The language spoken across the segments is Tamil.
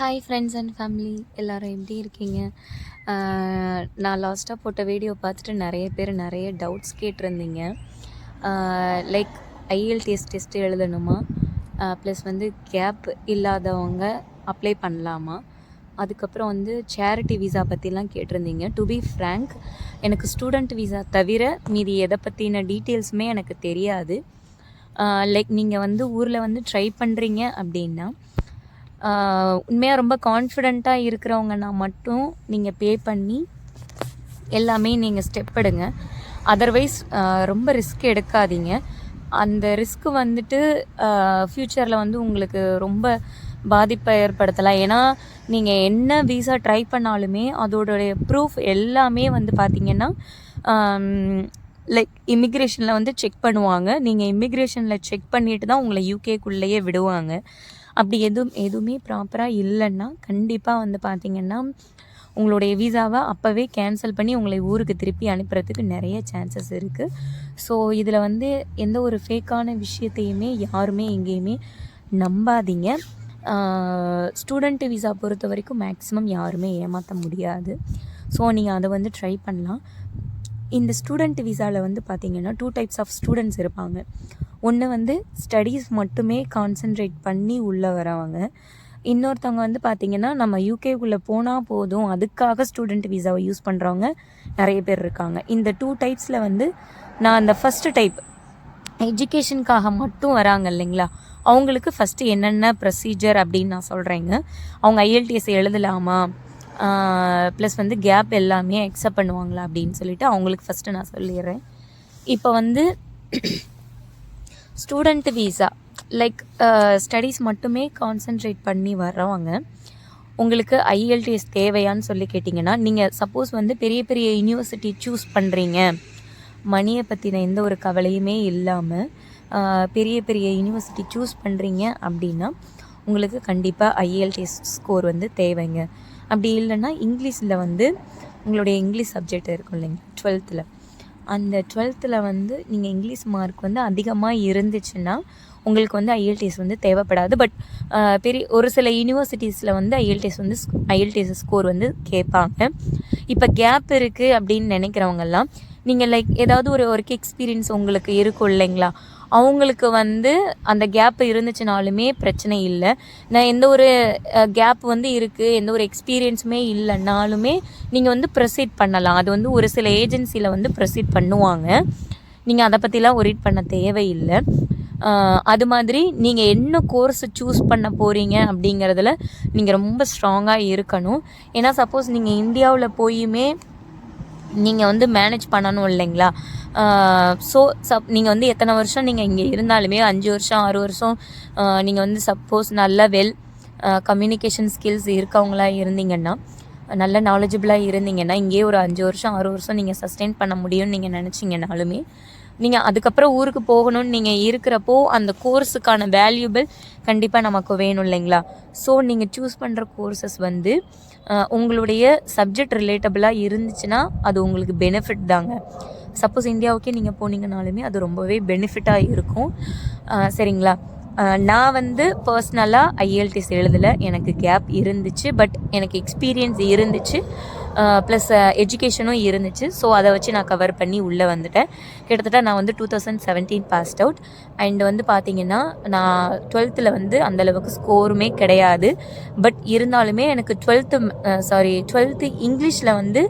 ஹாய் ஃப்ரெண்ட்ஸ் அண்ட் ஃபேமிலி எல்லோரும் எப்படி இருக்கீங்க? நான் லாஸ்ட்டாக போட்ட வீடியோ பார்த்துட்டு நிறைய பேர் நிறைய டவுட்ஸ் கேட்டிருந்தீங்க. லைக் ஐஎல்டிஎஸ் டெஸ்ட் எழுதணுமா? ப்ளஸ் வந்து கேப் இல்லாதவங்க அப்ளை பண்ணலாமா? அதுக்கப்புறம் வந்து சேரிட்டி விசா பற்றிலாம் கேட்டிருந்தீங்க. டு பி ஃப்ரேங்க் எனக்கு ஸ்டூடெண்ட் விசா தவிர மீதி எதை பற்றின டீட்டெயில்ஸுமே எனக்கு தெரியாது. லைக் நீங்கள் வந்து ஊரில் வந்து ட்ரை பண்ணுறீங்க அப்படின்னா உண்மையாக ரொம்ப கான்ஃபிடெண்ட்டாக இருக்கிறவங்கன்னா மட்டும் நீங்கள் பே பண்ணி எல்லாமே நீங்கள் ஸ்டெப் எடுங்க. அதர்வைஸ் ரொம்ப ரிஸ்க் எடுக்காதீங்க. அந்த ரிஸ்க் வந்துட்டு ஃப்யூச்சரில் வந்து உங்களுக்கு ரொம்ப பாதிப்பை ஏற்படுத்தலாம். ஏன்னா நீங்கள் என்ன விசா ட்ரை பண்ணாலுமே அதோடைய ப்ரூஃப் எல்லாமே வந்து பார்த்திங்கன்னா லைக் இமிக்ரேஷனில் வந்து செக் பண்ணுவாங்க. நீங்கள் இமிக்ரேஷனில் செக் பண்ணிட்டு தான் உங்களை யூகேக்குள்ளேயே விடுவாங்க. அப்படி எதுவும் எதுவுமே ப்ராப்பராக இல்லைன்னா கண்டிப்பாக வந்து பார்த்திங்கன்னா உங்களுடைய விசாவை அப்போவே கேன்சல் பண்ணி உங்களை ஊருக்கு திருப்பி அனுப்புறதுக்கு நிறைய சான்சஸ் இருக்குது ஸோ இதில் வந்து எந்த ஒரு ஃபேக்கான விஷயத்தையுமே யாருமே எங்கேயுமே நம்பாதீங்க. ஸ்டூடெண்ட் விசா பொறுத்த வரைக்கும் மேக்ஸிமம் யாருமே ஏமாற்ற முடியாது. ஸோ நீங்கள் அதை வந்து ட்ரை பண்ணலாம். இந்த ஸ்டூடெண்ட் விசாவில் வந்து பார்த்தீங்கன்னா டூ டைப்ஸ் ஆஃப் ஸ்டூடெண்ட்ஸ் இருப்பாங்க. ஒன்று வந்து ஸ்டடீஸ் மட்டுமே கான்சென்ட்ரேட் பண்ணி உள்ளே வரவங்க இன்னொருத்தவங்க வந்து பார்த்திங்கன்னா நம்ம யூகேக்குள்ளே போனால் போதும் அதுக்காக ஸ்டூடெண்ட் விசாவை யூஸ் பண்ணுறவங்க நிறைய பேர் இருக்காங்க. இந்த டூ டைப்ஸில் வந்து நான் அந்த ஃபஸ்ட்டு டைப் எஜுகேஷனுக்காக மட்டும் வராங்க இல்லைங்களா? அவங்களுக்கு ஃபஸ்ட்டு என்னென்ன ப்ரொசீஜர் அப்படின்னு நான் சொல்கிறேங்க அவங்க ஐஎல்டிஎஸ் எழுதலாமா? ப்ளஸ் வந்து கேப் எல்லாமே அக்செப்ட் பண்ணுவாங்களா அப்படின்னு சொல்லிட்டு அவங்களுக்கு ஃபஸ்ட்டு நான் சொல்லிடுறேன். இப்போ வந்து ஸ்டூடெண்ட் வீசா லைக் ஸ்டடீஸ் மட்டுமே கான்சென்ட்ரேட் பண்ணி வர்றவங்க உங்களுக்கு ஐஎல்டிஎஸ் தேவையான்னு சொல்லி கேட்டிங்கன்னா நீங்கள் சப்போஸ் வந்து பெரிய பெரிய யூனிவர்சிட்டி சூஸ் பண்ணுறீங்க மணியை பற்றின எந்த ஒரு கவலையுமே இல்லாமல் பெரிய பெரிய யூனிவர்சிட்டி சூஸ் பண்ணுறீங்க அப்படின்னா உங்களுக்கு கண்டிப்பாக ஐஎல்டிஎஸ் ஸ்கோர் வந்து தேவைங்க. அப்படி இல்லைன்னா இங்கிலீஷில் வந்து உங்களுடைய இங்கிலீஷ் சப்ஜெக்ட் இருக்கும் இல்லைங்க டுவெல்த்தில் அந்த டுவெல்த்தில் வந்து நீங்கள் இங்கிலீஷ் மார்க் வந்து அதிகமாக இருந்துச்சுன்னா உங்களுக்கு வந்து ஐஎல்டிஎஸ் வந்து தேவைப்படாது. பட் பெரிய ஒரு சில யூனிவர்சிட்டிஸில் வந்து ஐஎல்டிஎஸ் வந்து ஐஎல்டிஎஸ் ஸ்கோர் வந்து கேட்பாங்க. இப்போ கேப் இருக்குது அப்படின்னு நினைக்கிறவங்கெல்லாம் நீங்கள் லைக் ஏதாவது ஒரு ஒர்க் எக்ஸ்பீரியன்ஸ் உங்களுக்கு இருக்கும் இல்லைங்களா? அவங்களுக்கு வந்து அந்த கேப் இருந்துச்சுனாலுமே பிரச்சனை இல்லை. நான் எந்த ஒரு கேப் வந்து இருக்குது எந்த ஒரு எக்ஸ்பீரியன்ஸுமே இல்லைனாலுமே நீங்கள் வந்து ப்ரொசீட் பண்ணலாம். அது வந்து ஒரு சில ஏஜென்சியில் வந்து ப்ரொசீட் பண்ணுவாங்க. நீங்கள் அதை பற்றிலாம் ஒரீட் பண்ண தேவையில்லை. அது மாதிரி நீங்கள் என்ன கோர்ஸ் சூஸ் பண்ண போகிறீங்க அப்படிங்கிறதுல நீங்கள் ரொம்ப ஸ்ட்ராங்காக இருக்கணும். ஏன்னா சப்போஸ் நீங்கள் இந்தியாவில் போயுமே நீங்கள் வந்து மேனேஜ் பண்ணணும் இல்லைங்களா? ஸோ சப் நீங்கள் வந்து எத்தனை வருஷம் நீங்கள் இங்கே இருந்தாலுமே அஞ்சு வருஷம் ஆறு வருஷம் நீங்கள் வந்து சப்போஸ் நல்ல வெல் கம்யூனிகேஷன் ஸ்கில்ஸ் இருக்கவங்களா இருந்தீங்கன்னா நல்ல நாலேஜபிளாக இருந்தீங்கன்னா இங்கேயே ஒரு அஞ்சு வருஷம் ஆறு வருஷம் நீங்கள் சஸ்டெயின் பண்ண முடியும்னு நீங்கள் நினச்சிங்கனாலுமே நீங்கள் அதுக்கப்புறம் ஊருக்கு போகணும்னு நீங்கள் இருக்கிறப்போ அந்த கோர்ஸுக்கான வேல்யூபிள் கண்டிப்பாக நமக்கு வேணும் இல்லைங்களா? ஸோ நீங்கள் சூஸ் பண்ணுற கோர்சஸ் வந்து உங்களுடைய சப்ஜெக்ட் ரிலேட்டபிளாக இருந்துச்சுன்னா அது உங்களுக்கு பெனிஃபிட் தாங்க. சப்போஸ் இந்தியாவுக்கே நீங்கள் போனீங்கனாலுமே அது ரொம்பவே பெனிஃபிட்டாக இருக்கும். சரிங்களா? நான் வந்து பர்சனலாக ஐஎல்டிஎஸ் எழுதலை. எனக்கு கேப் இருந்துச்சு. பட் எனக்கு எக்ஸ்பீரியன்ஸ் இருந்துச்சு. ப்ளஸ் எஜுகேஷனும் இருந்துச்சு. ஸோ அதை வச்சு நான் கவர் பண்ணி உள்ளே வந்துட்டேன். கிட்டத்தட்ட நான் வந்து two thousand seventeen passed out and வந்து பார்த்திங்கன்னா நான் டுவெல்த்தில் வந்து அந்தளவுக்கு ஸ்கோருமே கிடையாது. பட் இருந்தாலுமே எனக்கு டுவெல்த்து சாரி டுவெல்த்து இங்கிலீஷில் வந்து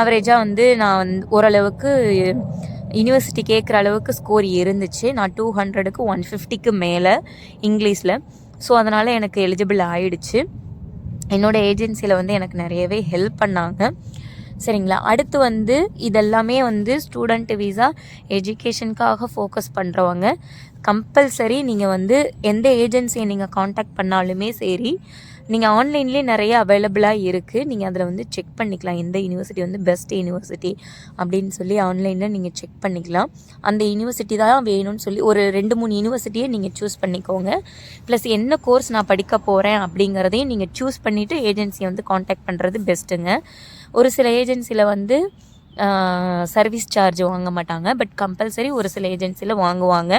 ஆவரேஜாக வந்து நான் வந்து ஓரளவுக்கு யூனிவர்சிட்டி கேட்குற அளவுக்கு ஸ்கோர் இருந்துச்சு. நான் டூ ஹண்ட்ரடுக்கு ஒன் ஃபிஃப்டிக்கு மேலே இங்கிலீஷில் ஸோ அதனால் எனக்கு எலிஜிபிள் ஆயிடுச்சு. என்னோடய ஏஜென்சியில் வந்து எனக்கு நிறையவே ஹெல்ப் பண்ணாங்க. சரிங்களா? அடுத்து வந்து இதெல்லாமே வந்து ஸ்டூடெண்ட் விசா எஜுகேஷனுக்காக ஃபோக்கஸ் பண்ணுறவங்க கம்பல்சரி நீங்கள் வந்து எந்த ஏஜென்சியை நீங்கள் காண்டாக்ட் பண்ணாலுமே சரி நீங்கள் ஆன்லைன்லேயே நிறைய அவைலபிளாக இருக்குது நீங்கள் அதில் வந்து செக் பண்ணிக்கலாம். எந்த யூனிவர்சிட்டி வந்து பெஸ்ட் யூனிவர்சிட்டி அப்படின்னு சொல்லி ஆன்லைனில் நீங்கள் செக் பண்ணிக்கலாம். அந்த யூனிவர்சிட்டி தான் வேணும்னு சொல்லி ஒரு ரெண்டு மூணு யூனிவர்சிட்டியை நீங்கள் சூஸ் பண்ணிக்கோங்க. ப்ளஸ் என்ன கோர்ஸ் நான் படிக்க போகிறேன் அப்படிங்கிறதையும் நீங்கள் சூஸ் பண்ணிவிட்டு ஏஜென்சியை வந்து காண்டாக்ட் பண்ணுறது பெஸ்ட்டுங்க ஒரு சில ஏஜென்சியில் வந்து சர்வீஸ் சார்ஜ் வாங்க மாட்டாங்க. பட் கம்பல்சரி ஒரு சில ஏஜென்சியில் வாங்குவாங்க.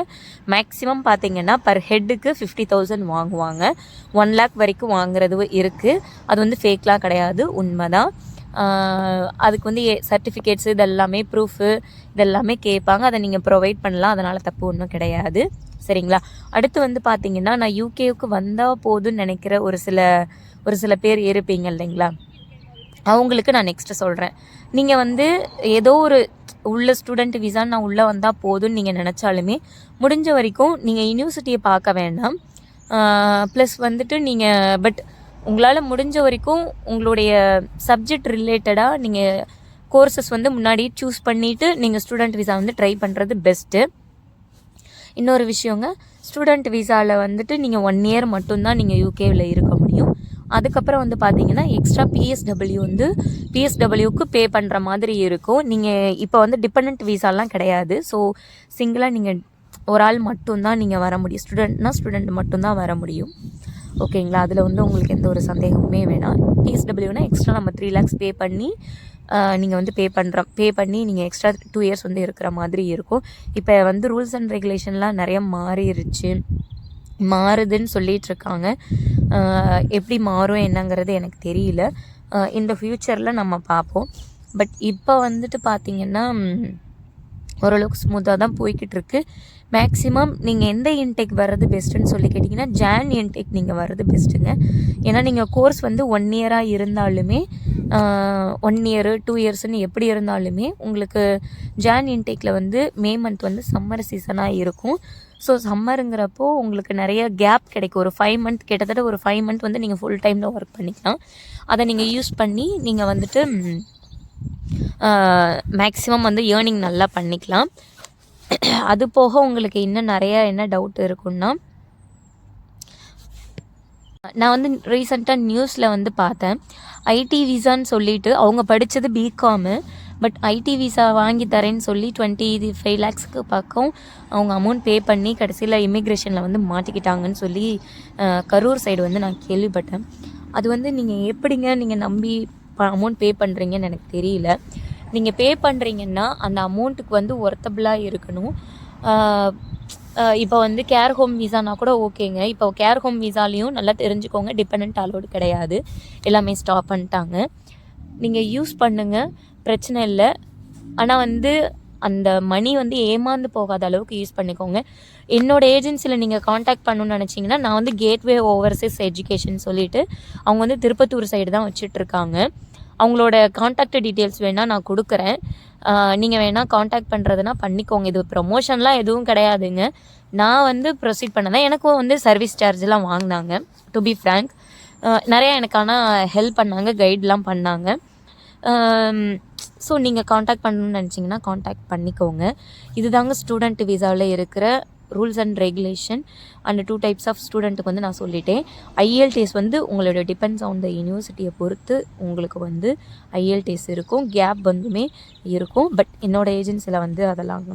மேக்ஸிமம் பார்த்தீங்கன்னா பர் ஹெட்டுக்கு ஃபிஃப்டி தௌசண்ட் வாங்குவாங்க. ஒன் லேக் வரைக்கும் வாங்குறது இருக்குது அது வந்து ஃபேக்லாம் கிடையாது. உண்மைதான். தான் அதுக்கு வந்து சர்டிஃபிகேட்ஸ் இதெல்லாமே ப்ரூஃபு இதெல்லாமே கேட்பாங்க அதை நீங்கள் ப்ரொவைட் பண்ணலாம். அதனால் தப்பு ஒன்றும் கிடையாது. சரிங்களா? அடுத்து வந்து பார்த்தீங்கன்னா நான் யூகேவுக்கு வந்தால் போதும்னு நினைக்கிற ஒரு சில ஒரு சில பேர் இருப்பீங்க இல்லைங்களா? அவங்களுக்கு நான் நெக்ஸ்ட்டு சொல்கிறேன் நீங்கள் வந்து ஏதோ ஒரு உள்ள ஸ்டூடெண்ட் விசான்னு நான் உள்ளே வந்தால் போதும்னு நீங்கள் நினச்சாலுமே முடிஞ்ச வரைக்கும் நீங்கள் யூனிவர்சிட்டியை பார்க்க வேண்டாம். ப்ளஸ் வந்துட்டு நீங்கள் பட் உங்களால் முடிஞ்ச வரைக்கும் உங்களுடைய சப்ஜெக்ட் ரிலேட்டடாக நீங்கள் கோர்சஸ் வந்து முன்னாடி சூஸ் பண்ணிவிட்டு நீங்கள் ஸ்டூடெண்ட் விசா வந்து ட்ரை பண்ணுறது பெஸ்ட்டு இன்னொரு விஷயங்க ஸ்டூடெண்ட் விசாவில் வந்துட்டு நீங்கள் ஒன் இயர் மட்டும்தான் நீங்கள் யூகேவில் இருக்க முடியும். அதுக்கப்புறம் வந்து பார்த்தீங்கன்னா எக்ஸ்ட்ரா பிஎஸ்டபிள்யூ வந்து பிஎஸ்டபிள்யூக்கு பே பண்ணுற மாதிரி இருக்கும். நீங்கள் இப்போ வந்து டிபெண்ட் விசாலாம் கிடையாது. ஸோ சிங்கிளாக நீங்கள் ஒரு ஆள் மட்டும்தான் நீங்கள் வர முடியும். ஸ்டூடெண்ட்னா ஸ்டூடெண்ட் மட்டும்தான் வர முடியும். ஓகேங்களா அதில் வந்து உங்களுக்கு எந்த ஒரு சந்தேகமுமே வேணாம். பிஎஸ்டபிள்யூனா எக்ஸ்ட்ரா நம்ம த்ரீ லேக்ஸ் பே பண்ணி நீங்கள் வந்து பே பண்ணுற பே பண்ணி நீங்கள் எக்ஸ்ட்ரா டூ இயர்ஸ் வந்து இருக்கிற மாதிரி இருக்கும். இப்போ வந்து ரூல்ஸ் அண்ட் ரெகுலேஷன்லாம் நிறைய மாறிடுச்சு மாறுதுன்னு சொல்லிட்டு இருக்காங்க எப்படி மாறும் என்னங்கிறது எனக்கு தெரியல. இந்த ஃப்யூச்சரில் நம்ம பார்ப்போம். பட் இப்போ வந்துட்டு பார்த்தீங்கன்னா ஓரளவுக்கு ஸ்மூத்தாக தான் போய்கிட்டு இருக்கு மேக்ஸிமம் நீங்கள் எந்த இன்டேக் வர்றது பெஸ்ட்டுன்னு சொல்லி கேட்டிங்கன்னா ஜான் இன்டேக் நீங்கள் வர்றது பெஸ்ட்டுங்க ஏன்னா நீங்கள் கோர்ஸ் வந்து ஒன் இயராக இருந்தாலுமே ஒன் இயரு டூ இயர்ஸ்னு எப்படி இருந்தாலுமே உங்களுக்கு ஜான் இன்டேக்கில் வந்து மே மந்த் வந்து சம்மர் சீசனாக இருக்கும். ஸோ சம்மருங்கிறப்போ உங்களுக்கு நிறைய கேப் கிடைக்கும். ஒரு ஃபைவ் மந்த் கிட்டத்தட்ட ஒரு ஃபைவ் மந்த் வந்து நீங்கள் ஃபுல் டைமில் ஒர்க் பண்ணிக்கலாம். அதை நீங்கள் யூஸ் பண்ணி நீங்கள் வந்துட்டு மேக்ஸிமம் வந்து ஏர்னிங் நல்லா பண்ணிக்கலாம். அது போக உங்களுக்கு இன்னும் நிறைய என்ன டவுட் இருக்குன்னா நான் வந்து ரீசெண்டாக நியூஸில் வந்து பார்த்தேன். ஐடி விசான்னு சொல்லிட்டு அவங்க படித்தது பிகாமு பட் ஐடி விசா வாங்கி தரேன்னு சொல்லி டுவெண்ட்டி ஃபைவ் லேக்ஸ்க்கு பக்கம் அவங்க அமௌண்ட் பே பண்ணி கடைசியில் இமிக்ரேஷனில் வந்து மாட்டிக்கிட்டாங்கன்னு சொல்லி கரூர் சைடு வந்து நான் கேள்விப்பட்டேன். அது வந்து நீங்கள் எப்படிங்க நீங்கள் நம்பி அமௌண்ட் பே பண்ணுறீங்கன்னு எனக்கு தெரியல. நீங்கள் பே பண்ணுறீங்கன்னா அந்த அமௌண்ட்டுக்கு வந்து ஒர்த்தபிளாக இருக்கணும். இப்போ வந்து கேர் ஹோம் விசானா கூட ஓகேங்க. இப்போ கேர் ஹோம் விசாலையும் நல்லா தெரிஞ்சுக்கோங்க. டிபெண்ட் அலோடு கிடையாது. எல்லாமே ஸ்டாப் பண்ணிட்டாங்க. நீங்கள் யூஸ் பண்ணுங்கள் பிரச்சனை இல்லை. ஆனால் வந்து அந்த மணி வந்து ஏமாந்து போகாத அளவுக்கு யூஸ் பண்ணிக்கோங்க. என்னோட ஏஜென்சியில் நீங்கள் காண்டாக்ட் பண்ணணும்னு நினச்சிங்கன்னா நான் வந்து கேட்வே ஓவர்சீஸ் எஜுகேஷன் சொல்லிட்டு அவங்க வந்து திருப்பத்தூர் சைடு தான் வச்சிட்ருக்காங்க அவங்களோட காண்டாக்ட் டீட்டெயில்ஸ் வேணால் நான் கொடுக்குறேன். நீங்கள் வேணால் காண்டாக்ட் பண்ணுறதுனா பண்ணிக்கோங்க. இது ப்ரொமோஷன்லாம் எதுவும் கிடையாதுங்க. நான் வந்து ப்ரொசீட் பண்ணதான் எனக்கும் வந்து சர்வீஸ் சார்ஜ்லாம் வாங்கினாங்க டு பி ஃப்ரேங்க் நிறையா எனக்கு ஆனால் ஹெல்ப் பண்ணாங்க கைட்லாம் பண்ணாங்க. ஸோ நீங்கள் காண்டாக்ட் பண்ணணும்னு நினச்சிங்கன்னா காண்டாக்ட் பண்ணிக்கோங்க. இதுதாங்க ஸ்டூடெண்ட் விசாவில் இருக்கிற rules and regulation and two types of ஸ்டூடெண்ட்டுக்கு வந்து நான் சொல்லிட்டேன். ஐஎல்டிஎஸ் வந்து உங்களோட டிபெண்ட்ஸ் ஆன் த யூனிவர்சிட்டியை பொறுத்து உங்களுக்கு வந்து ஐஎல்டிஎஸ் இருக்கும். கேப் வந்துமே இருக்கும். பட் என்னோடய ஏஜென்சியில் வந்து அதெல்லாம்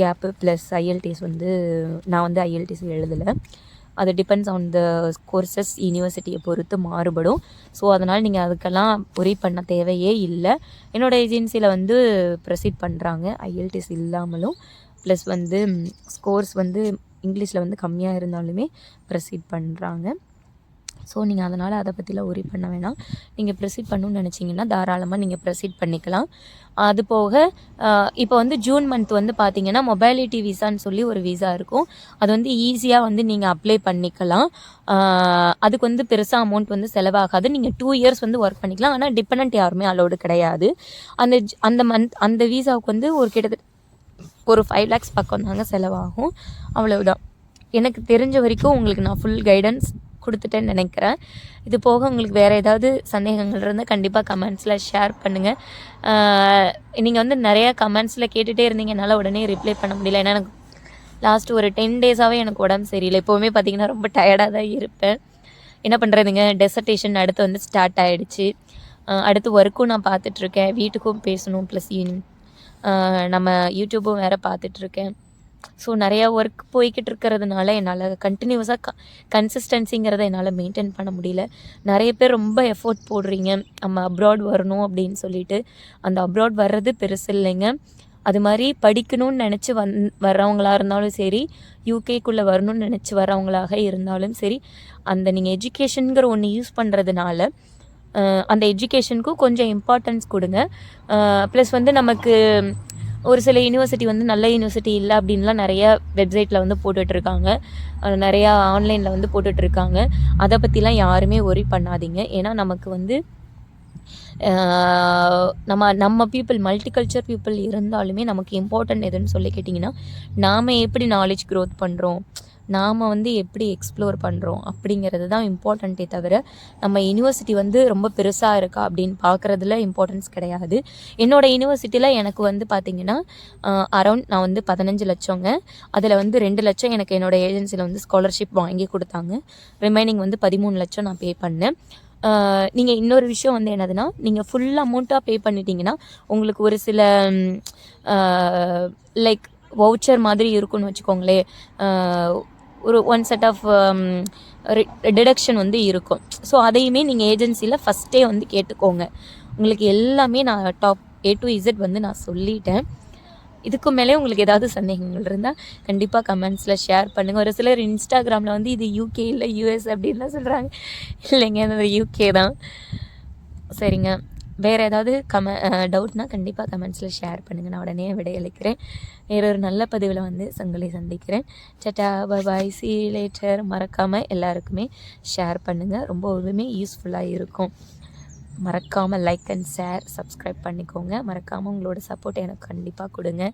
கேப்பு ப்ளஸ் ஐஎல்டிஎஸ் வந்து நான் வந்து ஐஎல்டிஎஸ் எழுதலை. அது டிபெண்ட்ஸ் ஆன் த கோர்சஸ் யூனிவர்சிட்டியை பொறுத்து மாறுபடும். ஸோ அதனால் நீங்கள் அதுக்கெல்லாம் ஒரே பண்ண தேவையே இல்லை. என்னோடய ஏஜென்சியில் வந்து ப்ரொசீட் பண்ணுறாங்க ஐஎல்டிஎஸ் இல்லாமலும் ப்ளஸ் வந்து ஸ்கோர்ஸ் வந்து இங்கிலீஷில் வந்து கம்மியாக இருந்தாலுமே ப்ரொசீட் பண்ணுறாங்க ஸோ நீங்கள் அதனால் அதை பற்றிலாம் ஒரி பண்ண வேணாம். நீங்கள் ப்ரொசீட் பண்ணணும்னு நினச்சிங்கன்னா தாராளமாக நீங்கள் ப்ரொசீட் பண்ணிக்கலாம். அது போக இப்போ வந்து ஜூன் மந்த் வந்து பார்த்தீங்கன்னா மொபைலிட்டி விசான்னு சொல்லி ஒரு விசா இருக்கும். அது வந்து ஈஸியாக வந்து நீங்கள் அப்ளை பண்ணிக்கலாம். அதுக்கு வந்து பெருசாக அமௌண்ட் வந்து செலவாகாது. நீங்கள் டூ இயர்ஸ் வந்து ஒர்க் பண்ணிக்கலாம். ஆனால் டிபெண்ட் யாருமே அலோடு கிடையாது. அந்த அந்த மந்த் அந்த விசாவுக்கு வந்து ஒரு கிட்டத்தட்ட ஒரு ஃபைவ் லேக்ஸ் பக்கம் தாங்க செலவாகும். அவ்வளவுதான். எனக்கு தெரிஞ்ச வரைக்கும் உங்களுக்கு நான் ஃபுல் கைடன்ஸ் கொடுத்துட்டேன்னு நினைக்கிறேன். இது போக உங்களுக்கு வேறு ஏதாவது சந்தேகங்கள் இருந்தால் கண்டிப்பாக கமெண்ட்ஸில் ஷேர் பண்ணுங்கள் நீங்கள் வந்து நிறையா கமெண்ட்ஸில் கேட்டுகிட்டே இருந்தீங்க என்னால் உடனே ரிப்ளை பண்ண முடியல. ஏன்னா எனக்கு லாஸ்ட் ஒரு டென் டேஸாகவே எனக்கு உடம்பு சரியில்லை. எப்போவுமே பார்த்தீங்கன்னா ரொம்ப டயர்டாக தான் இருப்பேன். என்ன பண்ணுறதுங்க டெசர்டேஷன் அடுத்து வந்து ஸ்டார்ட் ஆகிடுச்சு அடுத்து ஒர்க்கும் நான் பார்த்துட்ருக்கேன் வீட்டுக்கும் பேசணும் ப்ளஸ் நம்ம யூடியூப்பும் வேறு பார்த்துட்ருக்கேன் ஸோ நிறையா ஒர்க் போய்கிட்டு இருக்கிறதுனால என்னால் கண்டினியூஸாக க கன்சிஸ்டன்சிங்கிறத என்னால் மெயின்டைன் பண்ண முடியல. நிறைய பேர் ரொம்ப எஃபோர்ட் போடுறீங்க. நம்ம அப்ராட் வரணும் அப்படின்னு சொல்லிட்டு. அந்த அப்ராட் வர்றது பெருசு இல்லைங்க. அது மாதிரி படிக்கணும்னு நினச்சி வந் வர்றவங்களா இருந்தாலும் சரி யூகேக்குள்ளே வரணும்னு நினச்சி வர்றவங்களாக இருந்தாலும் சரி அந்த நீங்கள் எஜுகேஷனுங்கிற ஒன்று யூஸ் பண்ணுறதுனால அந்த எஜுகேஷனுக்கும் கொஞ்சம் இம்பார்ட்டன்ஸ் கொடுங்க. ப்ளஸ் வந்து நமக்கு ஒரு சில யூனிவர்சிட்டி வந்து நல்ல யூனிவர்சிட்டி இல்லை அப்படின்லாம் நிறைய வெப்சைட்டில் வந்து போட்டுட்ருக்காங்க. நிறையா ஆன்லைனில் வந்து போட்டுட்ருக்காங்க. அதை பற்றிலாம் யாருமே ஒரி பண்ணாதீங்க. ஏன்னா நமக்கு வந்து நம்ம நம்ம பீப்புள் மல்டி கல்ச்சர் பீப்புள் இருந்தாலுமே நமக்கு இம்பார்ட்டன்ட் எதுன்னு சொல்லி கேட்டிங்கன்னா நாம் எப்படி நாலேஜ் க்ரோத் பண்ணுறோம் நாம் வந்து எப்படி எக்ஸ்ப்ளோர் பண்ணுறோம் அப்படிங்கிறது தான் இம்பார்ட்டண்ட்டே தவிர நம்ம யூனிவர்சிட்டி வந்து ரொம்ப பெருசாக இருக்கா அப்படின்னு பார்க்குறதுல இம்பார்ட்டன்ஸ் கிடையாது. என்னோடய யூனிவர்சிட்டியில் எனக்கு வந்து பார்த்திங்கன்னா அரௌண்ட் நான் வந்து பதினஞ்சு லட்சங்க. அதில் வந்து ரெண்டு லட்சம் எனக்கு என்னோடய ஏஜென்சியில் வந்து ஸ்காலர்ஷிப் வாங்கி கொடுத்தாங்க. ரிமைனிங் வந்து பதிமூணு லட்சம் நான் பே பண்ணேன். நீங்கள் இன்னொரு விஷயம் வந்து என்னதுன்னா நீங்கள் ஃபுல் அமௌண்ட்டாக பே பண்ணிட்டீங்கன்னா உங்களுக்கு ஒரு சில லைக் வவுச்சர் மாதிரி இருக்குன்னு வச்சுக்கோங்களேன். ஒரு ஒன் செட் ஆஃப் டிடக்ஷன் வந்து இருக்கும். ஸோ அதையுமே நீங்கள் ஏஜென்சியில் ஃபஸ்ட்டே வந்து கேட்டுக்கோங்க. உங்களுக்கு எல்லாமே நான் டாப் ஏ டு இசட் வந்து நான் சொல்லிட்டேன். இதுக்கு மேலே உங்களுக்கு ஏதாவது சந்தேகங்கள் இருந்தால் கண்டிப்பாக கமெண்ட்ஸில் ஷேர் பண்ணுங்கள் ஒரு சிலர் இன்ஸ்டாகிராமில் வந்து இது யூகே இல்லை யூஎஸ் அப்படின்லாம் சொல்கிறாங்க இல்லைங்க அது யூகே தான். சரிங்க. வேறு ஏதாவது கம டவுட்னால் கண்டிப்பாக கமெண்ட்ஸில் ஷேர் பண்ணுங்கள் நான் உடனே விடையளிக்கிறேன். வேறு ஒரு நல்ல பதிவில் வந்து உங்களை சந்திக்கிறேன். சட்டா பாய் சி லேட்டர் மறக்காமல் எல்லாருக்குமே ஷேர் பண்ணுங்கள் ரொம்பவுமே யூஸ்ஃபுல்லாக இருக்கும். மறக்காமல் லைக் அண்ட் ஷேர் சப்ஸ்கிரைப் பண்ணிக்கோங்க. மறக்காமல் உங்களோட சப்போர்ட் எனக்கு கண்டிப்பாக கொடுங்க.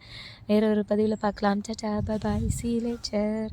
வேற ஒரு பதிவில் பார்க்கலாம். சட்டா பாய் சி லேட்டர்